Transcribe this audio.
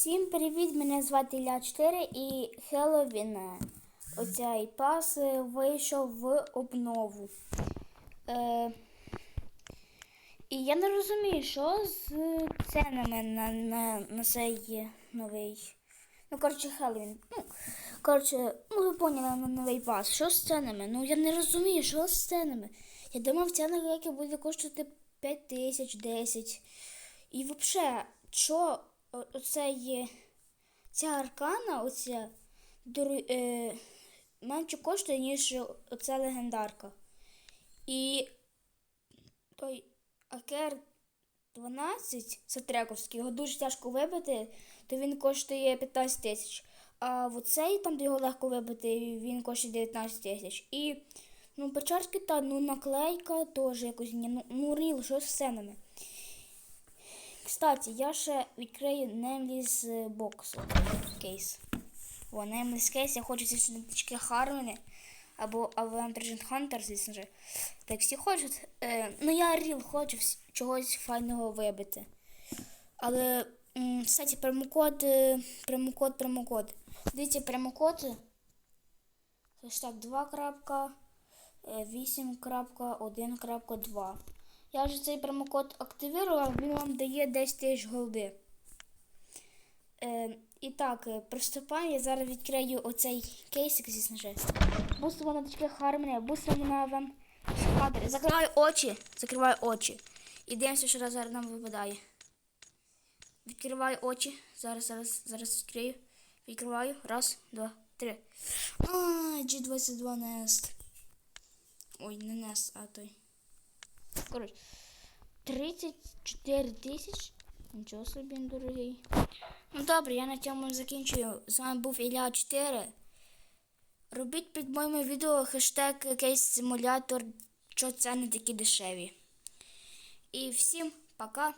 Всім привіт! Мене звати Ілля 4 і Хеллоуін. Оцей пас е, вийшов в обнову. Е, і я не розумію, що з ценами на, на, на цей новий. Ну, коротше, Хеллоуін. Ну, коротше, ну ви поняли на новий пас. Що з ценами? Ну я не розумію, що з ценами. Я думав, ця наклейка буде коштувати 5 тисяч, 10. І взагалі, що оцей, ця аркана, оця е, менше коштує, ніж оця легендарка. І той Акер 12 Сатрековський, його дуже тяжко вибити, то він коштує 15 тисяч. А оцей, там, де його легко вибити, він коштує 19 тисяч. І ну, печатки та ну, наклейка теж якось ні, ну, ну ріл, що з сценами. Кстати, я ще відкрию Nameless Box кейс. О, Nameless кейс, я хочу ці штучки Хармони або Avengers Hunter, звісно же. Так всі хочуть. Е, ну я ріл хочу чогось файного вибити. Але, м, кстати, промокод, е, промокод, промокод. Дивіться, промокод. Хештаг 2.8.1.2. Я вже цей промокод активував, він вам дає 10 тисяч голди. Е, і так, е, приступаємо. Я зараз відкрию оцей кейсик, звісно же. Бустимо на дочки Хармоні, бустимо на вам кадри. Закриваю очі, закриваю очі. І дивимося, що раз зараз нам випадає. Відкриваю очі. Зараз, зараз, зараз відкрию. Відкриваю. Раз, два, три. А, G22 Nest. Ой, не Nest, а той. Коротше. 34 тисяч. Нічого собі, дорогий. Ну добре, я на цьому закінчую. З вами був Ілля 4. Робіть під моїм відео хештег якийсь симулятор, що це не такі дешеві. І всім пока.